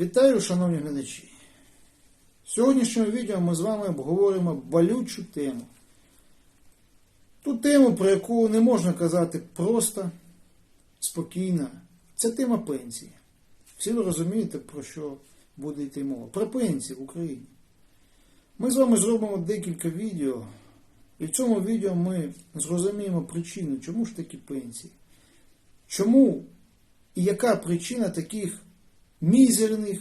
Вітаю, шановні глядачі! В сьогоднішньому відео ми з вами обговоримо болючу тему. Ту тему, про яку не можна казати просто, спокійно. Це тема пенсії. Всі ви розумієте, про що буде йти мова. Про пенсії в Україні. Ми з вами зробимо декілька відео, і в цьому відео ми зрозуміємо причину, чому ж такі пенсії. Чому і яка причина таких мізерних,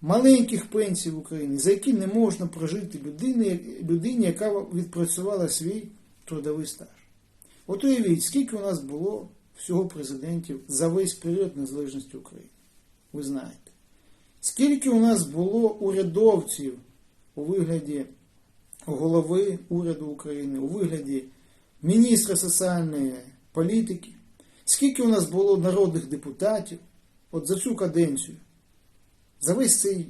маленьких пенсій в Україні, за які не можна прожити людині, людині, яка відпрацювала свій трудовий стаж. От уявіть, скільки у нас було всього президентів за весь період незалежності України. Ви знаєте. Скільки у нас було урядовців у вигляді голови уряду України, у вигляді міністра соціальної політики, скільки у нас було народних депутатів от за цю каденцію, за весь цей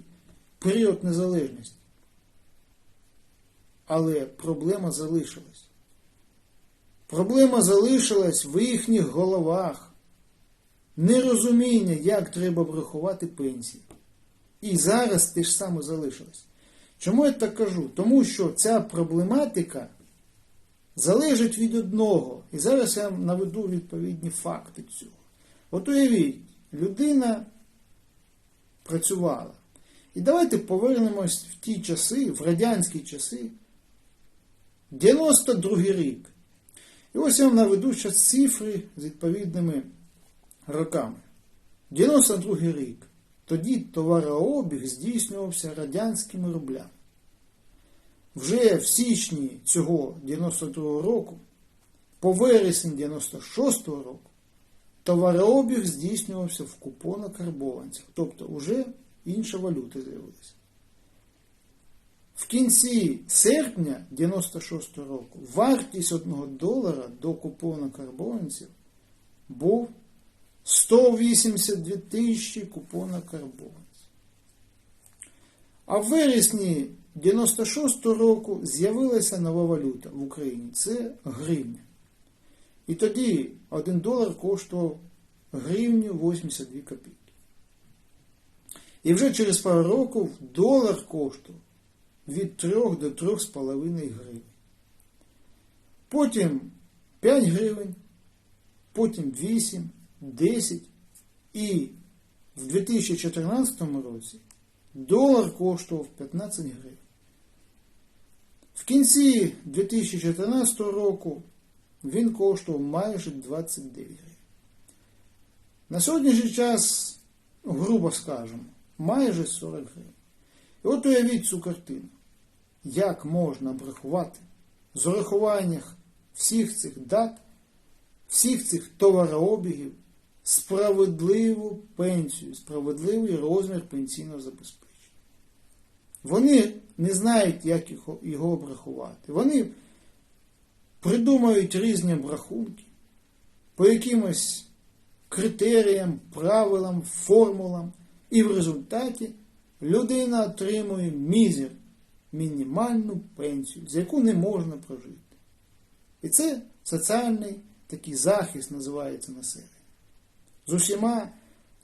період незалежності. Але проблема залишилась. Проблема залишилась в їхніх головах. Нерозуміння, як треба врахувати пенсії. І зараз те ж саме залишилось. Чому я так кажу? Тому що ця проблематика залежить від одного. І зараз я наведу відповідні факти цього. От уявіть, людина працювала. І давайте повернемось в ті часи, в радянські часи, 92 рік. І ось я вам наведу зараз цифри з відповідними роками. 92 рік. Тоді товарообіг здійснювався радянськими рублями. Вже в січні цього 92-го року, по вересень 96 року, товарообіг здійснювався в купонах купонокарбованцях. Тобто вже інша валюта з'явилася. В кінці серпня 96 року вартість одного долара до купонокарбованців був 182 тисячі купонокарбованців. А в вересні 96 року з'явилася нова валюта в Україні. Це гривня. І тоді 1 долар коштував гривню 82 копійки. І вже через пару років долар коштував від 3 до 3,5 гривень. Потім 5 гривень, потім 8, 10 і в 2014 році долар коштував 15 гривень. В кінці 2014 року він коштував майже 29 гривень. На сьогоднішній час, грубо скажемо, майже 40 гривень. І от уявіть цю картину. Як можна обрахувати з урахуванням всіх цих дат, всіх цих товарообігів, справедливу пенсію, справедливий розмір пенсійного забезпечення. Вони не знають, як його обрахувати. Вони придумають різні обрахунки по якимось критеріям, правилам, формулам, і в результаті людина отримує мізер, мінімальну пенсію, за яку не можна прожити. І це соціальний такий захист називається населення. З усіма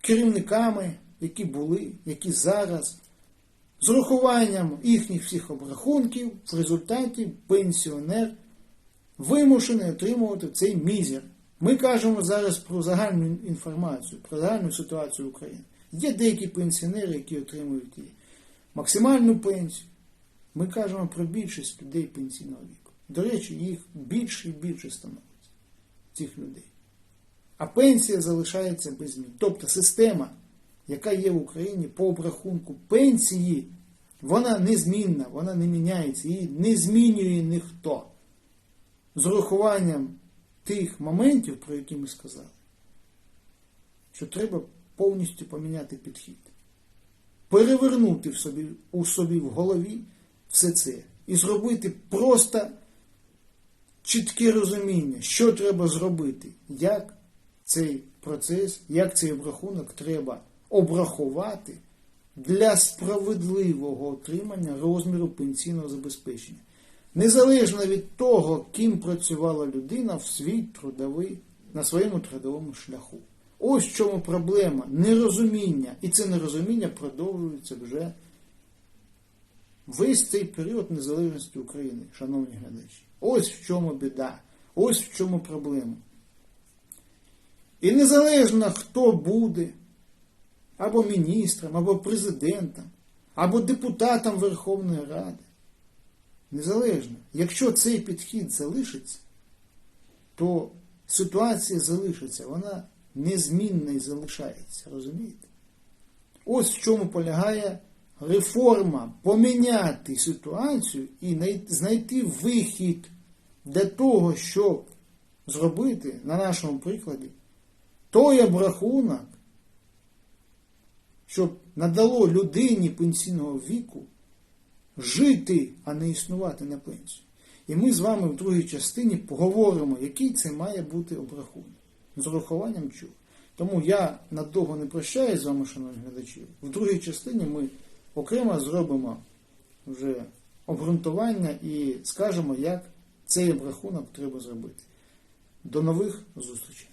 керівниками, які були, які зараз, з урахуванням їхніх всіх обрахунків, в результаті пенсіонер вимушений отримувати цей мізер. Ми кажемо зараз про загальну інформацію, про загальну ситуацію України. Є деякі пенсіонери, які отримують і максимальну пенсію. Ми кажемо про більшість людей пенсійного віку. До речі, їх більше і більше становиться, цих людей. А пенсія залишається без змін. Тобто система, яка є в Україні по обрахунку пенсії, вона незмінна, вона не міняється, її не змінює ніхто. З урахуванням тих моментів, про які ми сказали, що треба повністю поміняти підхід. Перевернути в собі, у собі в голові все це і зробити просто чітке розуміння, що треба зробити, як цей процес, як цей обрахунок треба обрахувати для справедливого отримання розміру пенсійного забезпечення. Незалежно від того, ким працювала людина в свій трудовий, на своєму трудовому шляху. Ось в чому проблема, нерозуміння. І це нерозуміння продовжується вже весь цей період незалежності України, шановні глядачі. Ось в чому біда, ось в чому проблема. І незалежно хто буде, або міністром, або президентом, або депутатом Верховної Ради. Незалежно, якщо цей підхід залишиться, то ситуація залишиться, вона незмінна і залишається, розумієте? Ось в чому полягає реформа поміняти ситуацію і знайти вихід для того, щоб зробити на нашому прикладі той обрахунок, щоб надало людині пенсійного віку жити, а не існувати на пенсію. І ми з вами в другій частині поговоримо, який це має бути обрахунок. З урахуванням чого. Тому я надовго не прощаюсь з вами, шановні глядачі. В другій частині ми окремо зробимо вже обґрунтування і скажемо, як цей обрахунок треба зробити. До нових зустрічей!